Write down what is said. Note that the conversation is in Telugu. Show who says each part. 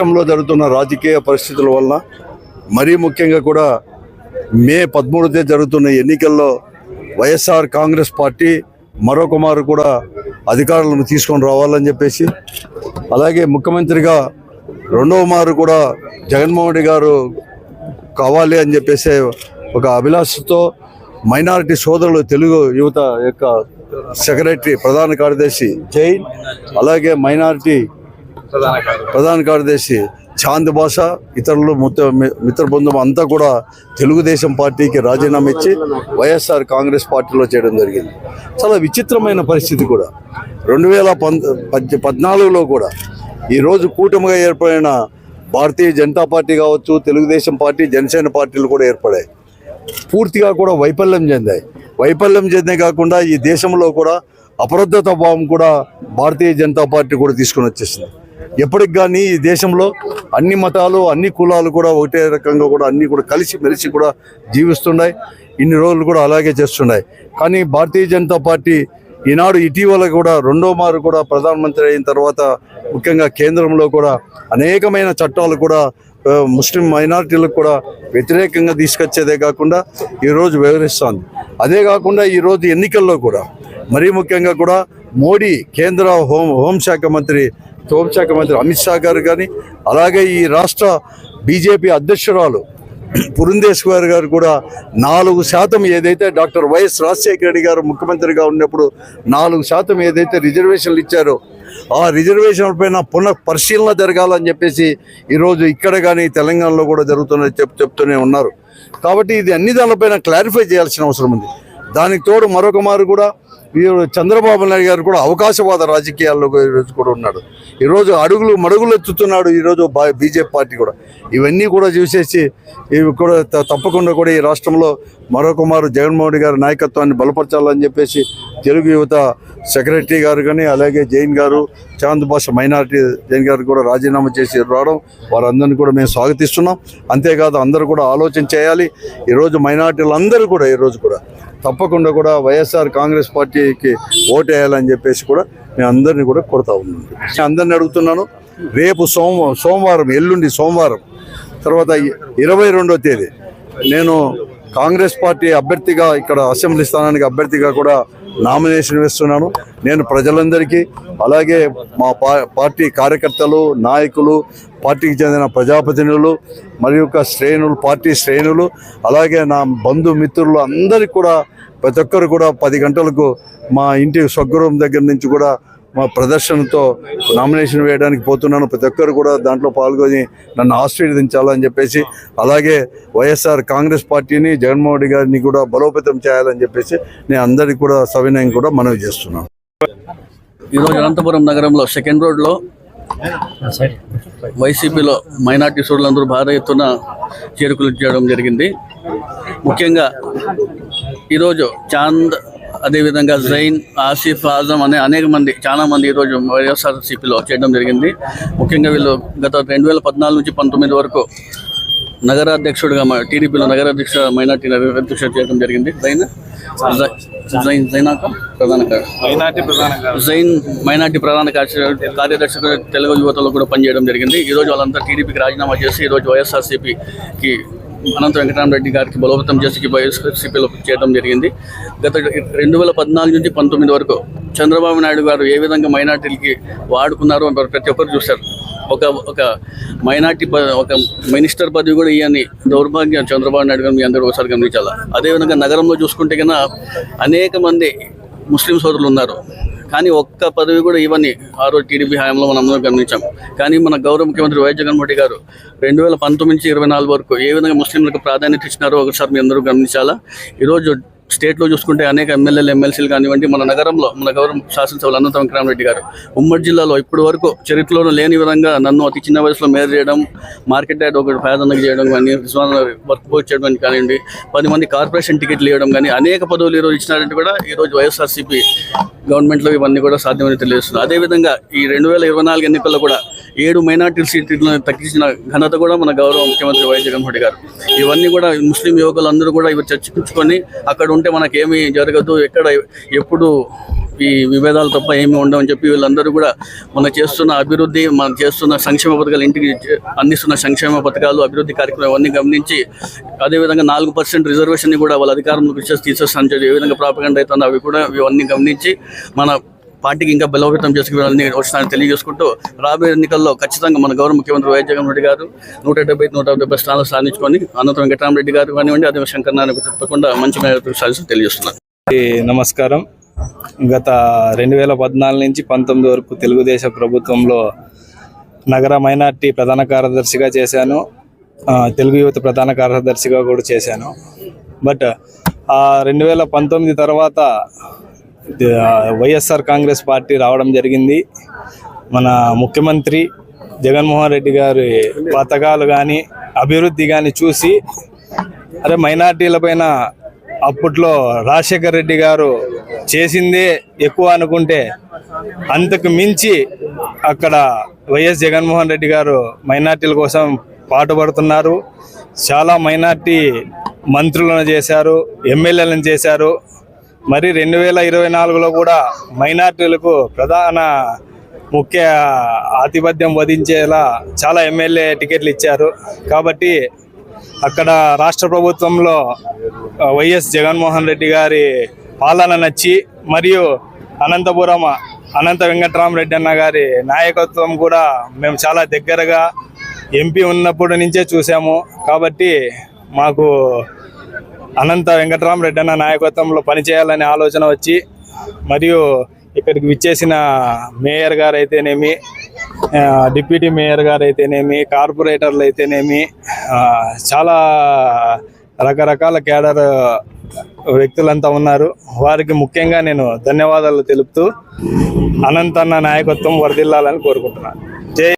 Speaker 1: రాష్ట్రంలో జరుగుతున్న రాజకీయ పరిస్థితుల వలన మరీ ముఖ్యంగా కూడా మే పదమూడు తేదీ జరుగుతున్న ఎన్నికల్లో వైఎస్ఆర్ కాంగ్రెస్ పార్టీ మరో కుమారు కూడా అధికారులను తీసుకొని రావాలని చెప్పేసి అలాగే ముఖ్యమంత్రిగా రెండవ మారు కూడా జగన్మోహన్ రెడ్డి గారు కావాలి అని చెప్పేసి ఒక అభిలాషతో మైనారిటీ సోదరులు తెలుగు యువత యొక్క సెక్రటరీ ప్రధాన కార్యదర్శి జైన్ అలాగే మైనారిటీ ప్రధాన కార్యదర్శి. చాంద్ భాష ఇతరులు మిత్ర బృందం అంతా కూడా తెలుగుదేశం పార్టీకి రాజీనామా ఇచ్చి వైఎస్ఆర్ కాంగ్రెస్ పార్టీలో చేయడం జరిగింది. చాలా విచిత్రమైన పరిస్థితి కూడా. రెండు వేల పద్- పద్నాలుగులో కూడా ఈరోజు కూటమిగా ఏర్పడిన భారతీయ జనతా పార్టీ కావచ్చు తెలుగుదేశం పార్టీ జనసేన పార్టీలు కూడా ఏర్పడాయి. పూర్తిగా కూడా వైఫల్యం చెందాయి. వైఫల్యం చెందే కాకుండా ఈ దేశంలో కూడా అప్రద్ధత భావం కూడా భారతీయ జనతా పార్టీ కూడా తీసుకొని వచ్చేసింది. ఎప్పటికి కానీ ఈ దేశంలో అన్ని మతాలు అన్ని కులాలు కూడా ఒకటే రకంగా కూడా అన్ని కూడా కలిసి మెలిసి కూడా జీవిస్తున్నాయి. ఇన్ని రోజులు కూడా అలాగే చేస్తున్నాయి. కానీ భారతీయ జనతా పార్టీ ఈనాడు ఇటీవల కూడా రెండో మారు కూడా ప్రధానమంత్రి అయిన తర్వాత ముఖ్యంగా కేంద్రంలో కూడా అనేకమైన చట్టాలు కూడా ముస్లిం మైనారిటీలకు కూడా వ్యతిరేకంగా తీసుకొచ్చేదే కాకుండా ఈరోజు వివరిస్తోంది అదే కాకుండా ఈరోజు ఎన్నికల్లో కూడా మరీ ముఖ్యంగా కూడా మోడీ కేంద్ర హోం హోంశాఖ మంత్రి హోంశాఖ మంత్రి అమిత్ షా గారు కానీ అలాగే ఈ రాష్ట్ర బీజేపీ అధ్యక్షురాలు పురంధేశ్వర్ గారు కూడా నాలుగు శాతం ఏదైతే డాక్టర్ వైఎస్ రాజశేఖర రెడ్డి గారు ముఖ్యమంత్రిగా ఉన్నప్పుడు నాలుగు శాతం ఏదైతే రిజర్వేషన్లు ఇచ్చారో ఆ రిజర్వేషన్ పైన పునః పరిశీలన జరగాలని చెప్పేసి ఈరోజు ఇక్కడ కానీ తెలంగాణలో కూడా జరుగుతున్నది చెప్ చెప్తూనే ఉన్నారు. కాబట్టి ఇది అన్ని దానిపైన క్లారిఫై చేయాల్సిన అవసరం ఉంది. దానికి తోడు మరొక మారు కూడా వీరు చంద్రబాబు నాయుడు గారు కూడా అవకాశవాద రాజకీయాల్లో ఈరోజు కూడా ఉన్నాడు ఈరోజు అడుగులు మడుగులు ఎత్తుతున్నాడు ఈరోజు బా- బీజేపీ పార్టీ కూడా. ఇవన్నీ కూడా చూసేసి ఇవి కూడా త- తప్పకుండా కూడా ఈ రాష్ట్రంలో మరొక జగన్మోహన్ రెడ్డి గారి నాయకత్వాన్ని బలపరచాలని చెప్పేసి తెలుగు యువత సెక్రటరీ గారు కానీ అలాగే జైన్ గారు చాంద్ భాష మైనారిటీ జైన్ గారు కూడా రాజీనామా చేసి రావడం వారందరినీ కూడా మేము స్వాగతిస్తున్నాం. అంతేకాదు అందరూ కూడా ఆలోచన చేయాలి. ఈరోజు మైనారిటీలు అందరూ కూడా ఈరోజు కూడా తప్పకుండా కూడా వైఎస్ఆర్ కాంగ్రెస్ పార్టీకి ఓటు వేయాలని చెప్పేసి కూడా నేను అందరినీ కూడా కొడతా ఉన్నాను. నేను అందరిని అడుగుతున్నాను రేపు సోమ సోమవారం ఎల్లుండి సోమవారం తర్వాత ఇరవై రెండో తేదీ నేను కాంగ్రెస్ పార్టీ అభ్యర్థిగా ఇక్కడ అసెంబ్లీ స్థానానికి అభ్యర్థిగా కూడా నామినేషన్ వేస్తున్నాను. నేను ప్రజలందరికీ అలాగే మా పా- పార్టీ కార్యకర్తలు నాయకులు పార్టీకి చెందిన ప్రజాప్రతినిధులు మరియు శ్రేణులు పార్టీ శ్రేణులు అలాగే నా బంధుమిత్రులు అందరికీ కూడా ప్రతి ఒక్కరు కూడా పది గంటలకు మా ఇంటి స్వగృహం దగ్గర నుంచి కూడా మా ప్రదర్శనతో నామినేషన్ వేయడానికి పోతున్నాను. ప్రతి ఒక్కరు కూడా దాంట్లో పాల్గొని నన్ను ఆశీర్వదించాలని చెప్పేసి అలాగే వైఎస్ఆర్ కాంగ్రెస్ పార్టీని జగన్మోహన్ రెడ్డి గారిని కూడా బలోపేతం చేయాలని చెప్పేసి నేను అందరికీ కూడా సవినయం కూడా మనవి చేస్తున్నాను.
Speaker 2: ఈరోజు అనంతపురం నగరంలో సెకండ్ రోడ్లో వైసీపీలో మైనార్టీ సోదరులందరూ భారీ ఎత్తున చేరుకులు చేయడం జరిగింది. ముఖ్యంగా ఈరోజు చాంద్ అదేవిధంగా జైన్ ఆసిఫ్ ఆజం అనే అనేక మంది చాలా మంది ఈరోజు వైఎస్ఆర్సీపీలో చేయడం జరిగింది. ముఖ్యంగా వీళ్ళు గత రెండు వేల పద్నాలుగు నుంచి పంతొమ్మిది వరకు నగరాధ్యక్షుడిగా టీడీపీలో నగరాధ్యక్ష మైనార్టీ అధ్యక్షుడు చేయడం జరిగింది. జైన్ జైన్ జైనాక ప్రధాన
Speaker 3: మైనార్టీ
Speaker 2: జైన్ మైనార్టీ ప్రధాన కార్య- కార్యదర్శిగా తెలుగు యువతలో కూడా పనిచేయడం జరిగింది. ఈ రోజు వాళ్ళంతా టీడీపీకి రాజీనామా చేసి ఈ రోజు వైఎస్ఆర్సీపీకి అనంత వెంకటరామరెడ్డి గారికి బలోపేతం చేసి వైఎస్ఆర్సీపీలో చేయడం జరిగింది. గత రెండు వేల పద్నాలుగు నుంచి పంతొమ్మిది వరకు చంద్రబాబు నాయుడు గారు ఏ విధంగా మైనార్టీలకి వాడుకున్నారో ప్రతి ఒక్కరు చూశారు. ఒక ఒక మైనార్టీ ఒక మినిస్టర్ పదవి కూడా ఇవన్నీ దౌర్భాగ్యం చంద్రబాబు నాయుడు గారు మీ అందరూ ఒకసారి గమనించాలి? అదేవిధంగా నగరంలో చూసుకుంటే కన్నా అనేక మంది ముస్లిం సోదరులు ఉన్నారు. కానీ ఒక్క పదవి కూడా ఇవన్నీ ఆ రోజు టీడీపీ హయాంలో మనం గమనించాం. కానీ మన గౌరవ ముఖ్యమంత్రి వైఎస్ జగన్మోహన్ గారు రెండు వేల పంతొమ్మిది నుంచి ఇరవై నాలుగు వరకు ఏ విధంగా ముస్లింలకు ప్రాధాన్యత ఇచ్చినారో ఒకసారి మీ అందరూ గమనించాలా? ఈరోజు స్టేట్లో చూసుకుంటే అనేక ఎమ్మెల్యేలు ఎమ్మెల్సీలు కానివ్వండి మన నగరంలో మన గౌరవ శాసనసభలు అనంత వెంకరామరెడ్డి గారు. ఉమ్మడి జిల్లాలో ఇప్పటి వరకు చరిత్రలో లేని విధంగా నన్ను అతి చిన్న వయసులో మేర చేయడం మార్కెట్ యాడ్ ఒకటి పేదన్నకు చేయడం కానీ వర్క్ పోస్ట్ చేయడం కానివ్వండి పది మంది కార్పొరేషన్ టికెట్లు ఇవ్వడం కానీ అనేక పదవులు ఈరోజు ఇచ్చినారంటే కూడా ఈరోజు వైఎస్ఆర్సీపీ గవర్నమెంట్లో ఇవన్నీ కూడా సాధ్యమని తెలియజేస్తుంది అదేవిధంగా ఈ రెండు వేల ఇరవై నాలుగు ఎన్నికల్లో కూడా ఏడు మైనార్టీ సీట్లను తగ్గించిన ఘనత కూడా మన గౌరవ ముఖ్యమంత్రి వైఎస్ జగన్మోహన్ రెడ్డి గారు. ఇవన్నీ కూడా ముస్లిం యువకులందరూ కూడా ఇవి చర్చించుకొని అక్కడ ఉంటే మనకేమీ జరగదు ఎక్కడ ఎప్పుడు ఈ విభేదాలు తప్ప ఏమి ఉండవని చెప్పి వీళ్ళందరూ కూడా మన చేస్తున్న అభివృద్ధి మనం చేస్తున్న సంక్షేమ పథకాలు ఇంటికి అందిస్తున్న సంక్షేమ పథకాలు అభివృద్ధి కార్యక్రమం అవన్నీ గమనించి అదేవిధంగా నాలుగు పర్సెంట్ రిజర్వేషన్ కూడా వాళ్ళ అధికారంలోకి వచ్చేసి తీసేస్తాను ఏ విధంగా ప్రాపగండ అవుతుందో అవి కూడా ఇవన్నీ గమనించి మన పార్టీకి ఇంకా బలోపేతం చేసుకుని వచ్చినాన్ని తెలియజేసుకుంటూ రాబోయే ఎన్నికల్లో ఖచ్చితంగా మన గౌరవ ముఖ్యమంత్రి వైఎస్ జగన్ రెడ్డి గారు నూట డెబ్బై నూట డెబ్బై స్థానాలు సాధించుకొని అనంతరం వెంకటరామరెడ్డి గారు కానివ్వండి అదే శంకర్నారాయణ తప్పకుండా మంచి మేరకు సాధిస్తూ తెలియజేస్తున్నారు
Speaker 3: నమస్కారం. గత రెండు వేల పద్నాలుగు నుంచి పంతొమ్మిది వరకు తెలుగుదేశ ప్రభుత్వంలో నగర మైనార్టీ ప్రధాన కార్యదర్శిగా చేశాను. తెలుగు యువత ప్రధాన కార్యదర్శిగా కూడా చేశాను. బట్ ఆ రెండు వేల పంతొమ్మిది తర్వాత వైఎస్ఆర్ కాంగ్రెస్ పార్టీ రావడం జరిగింది. మన ముఖ్యమంత్రి జగన్మోహన్ రెడ్డి గారి పథకాలు కానీ అభివృద్ధి కానీ చూసి అరే మైనార్టీల పైన అప్పట్లో రాజశేఖర్ రెడ్డి గారు చేసిందే ఎక్కువ అనుకుంటే అంతకు మించి అక్కడ వైఎస్ జగన్మోహన్ రెడ్డి గారు మైనార్టీల కోసం పాటుపడుతున్నారు. చాలా మైనార్టీ మంత్రులను చేశారు ఎమ్మెల్యేలను చేశారు. మరి రెండు వేల ఇరవై నాలుగులో కూడా మైనార్టీలకు ప్రధాన ముఖ్య ఆధిపత్యం వధించేలా చాలా ఎమ్మెల్యే టికెట్లు ఇచ్చారు. కాబట్టి అక్కడ రాష్ట్ర ప్రభుత్వంలో వైఎస్ జగన్మోహన్ రెడ్డి గారి పాలన నచ్చి మరియు అనంతపురం అనంత వెంకట్రామరెడ్డి అన్న గారి నాయకత్వం కూడా మేము చాలా దగ్గరగా ఎంపీ ఉన్నప్పటి నుంచే చూసాము. కాబట్టి మాకు అనంత వెంకటరామరెడ్డి అన్న నాయకత్వంలో పనిచేయాలనే ఆలోచన వచ్చి మరియు ఇక్కడికి విచ్చేసిన మేయర్ గారు అయితేనేమి డిప్యూటీ మేయర్ గారు అయితేనేమి కార్పొరేటర్లు అయితేనేమి చాలా రకరకాల కేడర్ వ్యక్తులంతా ఉన్నారు. వారికి ముఖ్యంగా నేను ధన్యవాదాలు తెలుపుతూ అనంతన్న నాయకత్వం వర్ధిల్లాలని కోరుకుంటున్నాను. జై